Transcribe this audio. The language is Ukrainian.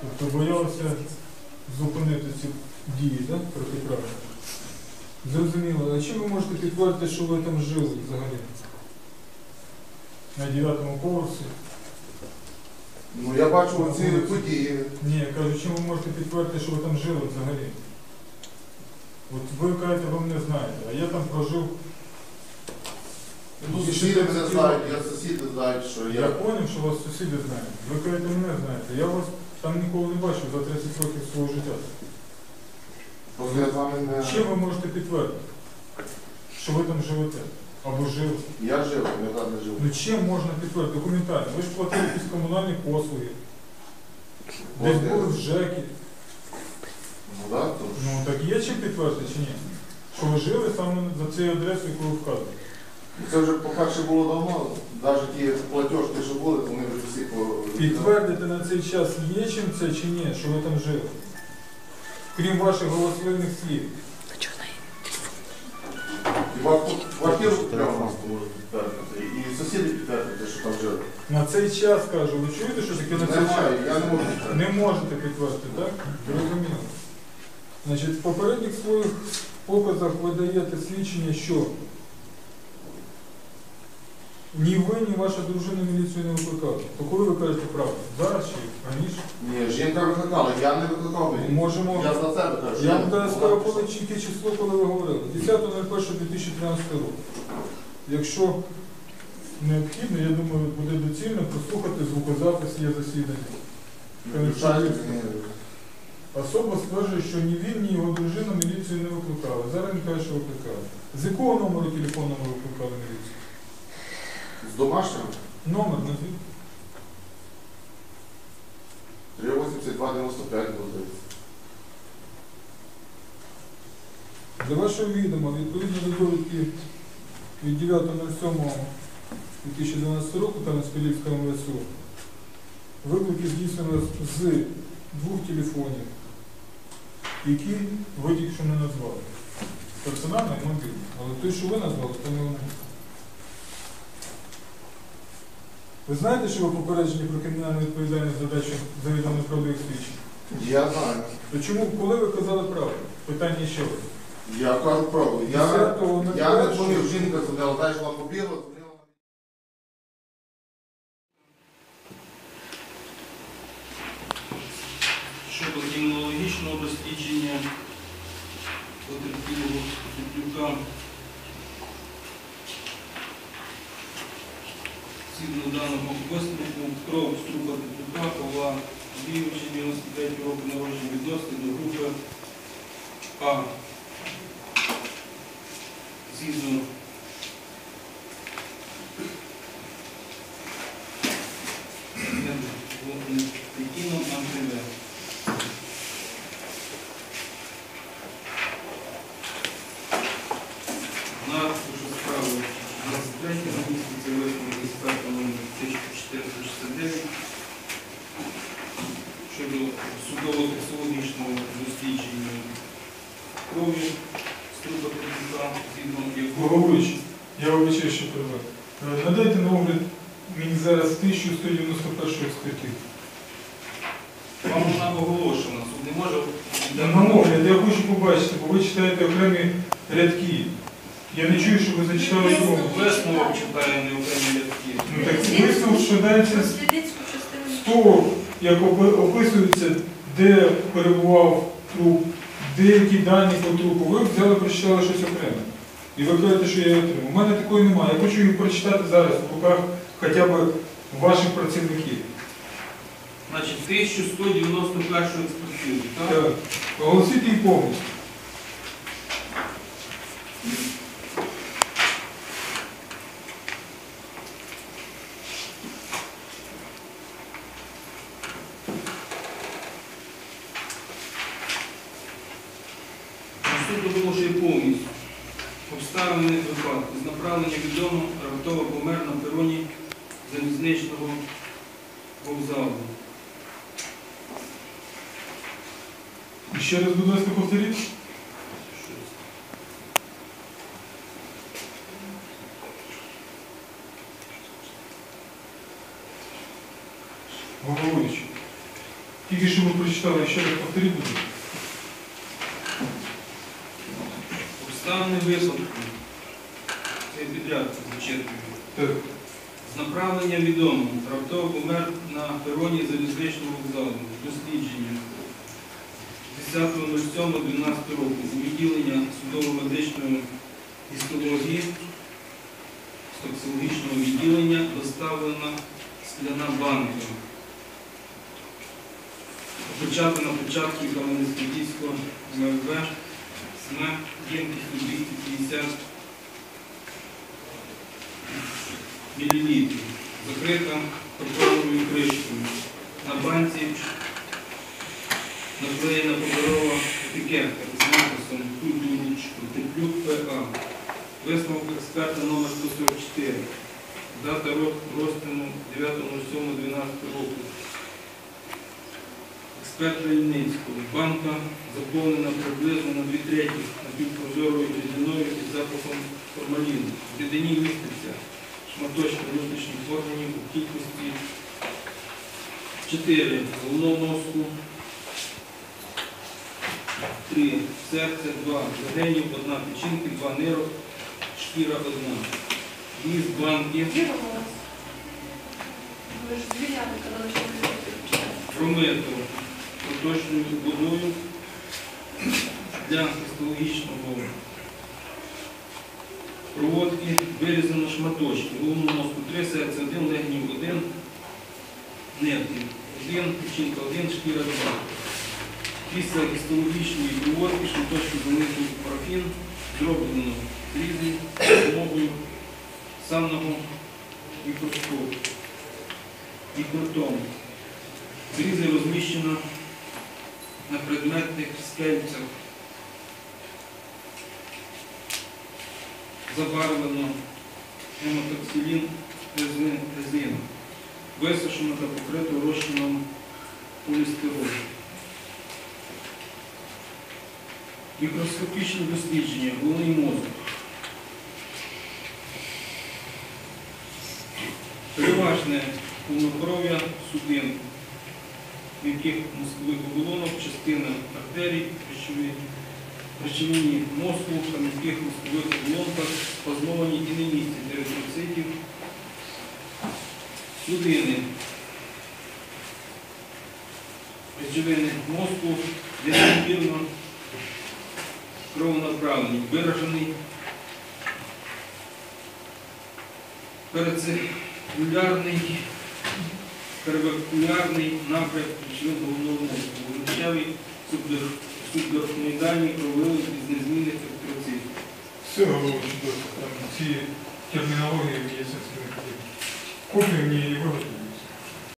Тобто боялися зупинити ці дії, так? Протиправні. Зрозуміло. А чим ви можете підтвердити, що ви там жили взагалі? На 9 поверсі? Ну я бачу оці події. Ні, я кажу, чим ви можете підтвердити, що ви там жили взагалі? От ви кажете, ви мене знаєте, а я там прожив. Ну, сусіди мене знають, я сусіди знають, що Я я. зрозумів, що вас сусіди знають. Ви кажете, мене знаєте. Я вас там ніколи не бачив за 30 років свого життя. Просто я з вами не. Чим ви можете підтвердити, що ви там живете? Або жили? Я жив, я там не жив. Ну чим можна підтвердити? Документально. Ви ж платили якісь комунальні послуги. Десь я- були в ЖЕКі. Ну так, то ж. Ну так є чим підтвердити чи ні? Що ви жили саме за цією адресою, яку ви вказуєте? Це вже, по-перше, було давно. Навіть ті платіжки, що були, то вони вже всі по... Підтвердити на цей час є чим це чи ні, що ви там жили? Крім ваших голослівних слів. Хіба квартиру прямо нас можуть підтвердити. І сусіди підтвердити, що там жили. На цей час кажу, ви чуєте, що таке на цей час? Немає, я не можу підтвердити. Не можете підтвердити, так? Зрозуміло. Значить, в попередніх своїх показах ви даєте свідчення, що ні ви, ні ваша дружина міліцію не викликали. То коли ви кажете правду? Зараз чи раніше? Ні, жінка викликала, я не викликав. Її. можемо. Я за себе кажу. Я вам зараз скажу, коли чітке число, коли ви говорили. 10.01.2013 року. Якщо необхідно, я думаю, буде доцільно прослухати звукозапис є засідання. Включайте. Особа стверджує, що ні він, ні його дружина міліцію не викликали. Зараз він каже, що викликали. З якого номеру телефону ви викликали міліцію? З домашнього? Номер назвіть. 38295 буде. Для вашого відома, відповідно до довідки від 9.07.2012 року Кам'янськ-Подільського МВСУ, виклики здійснено з двох телефонів, які ви тільки що не назвали. Персональний мобільний. Але той, що ви назвали, то не вони. Ви знаєте, що ви попереджені про кримінальну відповідальність за дачу завідомо неправдивих свідчень? Я знаю. То чому, коли ви казали правду? Питання ще раз. Я кажу правду. Я, 10.01. я не дзвонив, жінка дзвонила, далі вона побігла, щодо кримінологічного дослідження потерпілого Петлюка. Згідно даного висновку, кров Струба Петлюка Павла 93 року народження відносини до групи А. Згідно Пекіном АМТВ. На душу справи 23 місяця висновок експерта номер 1469 щодо судово-технологічного дослідження крові струпа кредита, згідно якого Головуючий, я вибачаю, що перебив. Е, Надайте на огляд мені зараз 1191 експертизу. вам вона оголошена, суд не може На огляд я хочу побачити, бо ви читаєте окремі рядки. Я не чую, що ви зачитали його. Висновок читає не окремі рядки. Ну так висновок, що дається з Дослідницьку частину. з того, як описується, де перебував труп, деякі дані по трупу. Ви взяли, прочитали щось окреме. І ви кажете, що я її отримав. У мене такої немає. Я хочу її прочитати зараз в руках хоча б ваших працівників. Значить, 1191 експертизу, так? Так. Оголосіть її повністю. Суд оголошує повністю. Обставини випадку. З направлення відомо раптово помер на пероні залізничного вокзалу. Ще раз, будь ласка, повторіть. Щось. Тільки що ви прочитали, ще раз повторіть. Обставини висновку. Підряд зачерпую. З направлення відомо. Раптово помер на пероні залізничного вокзалу. Дослідження. 10.07.12 року у відділення судово-медичної гістології з токсикологічного відділення доставлена скляна банка. Опечатана початки Кам'янець-Подільського МВ СМЕ ємкістю 250 мл. Закрита паперовою кришкою. На банці наклеєна паперова етикетка з написом Тутунічку Теплюк ПА. Висновок експерта номер 144. Дата розтину 9.07.12 року. Експерта Ільницького. Банка заповнена приблизно на 2 треті напівпрозорою рідиною із запахом формаліну. В рідині міститься шматочки внутрішніх органів у кількості 4 головного мозку, 3 серце, 2 легенів, 1 печінки, 2 нирок, шкіра 1. Віз банки. Промито проточною водою для хистологічного проводки вирізано шматочки. Головного мозку 3, серце 1, легенів 1, нерки 1, печінка 1, шкіра 2. Після гістологічної проводки шматочки в парафін, зроблено різні допомогою санного мікроскопу. Мікротому. Зрізи розміщено на предметних скельцях. Забарвлено гемотоксилін резин- резину. Висушено та покрито розчином полістиролу. Мікроскопічне дослідження, головний мозок. Переважне повнокров'я судин, м'яких мозкових оболонок, частина артерій, речові- речовині мозку м'яких мозкових оболонках спазмовані і не містять еритроцитів, судини, речовини мозку, рівномірно кровонаправлені, виражений. Перециркулярний, перевекулярний напрям член головного мозку, вилучавий субдорфноїдальний крововилок із незмінних процесів. Все, чудово. Там ці термінології в потрібно. Копію мені і виготовили.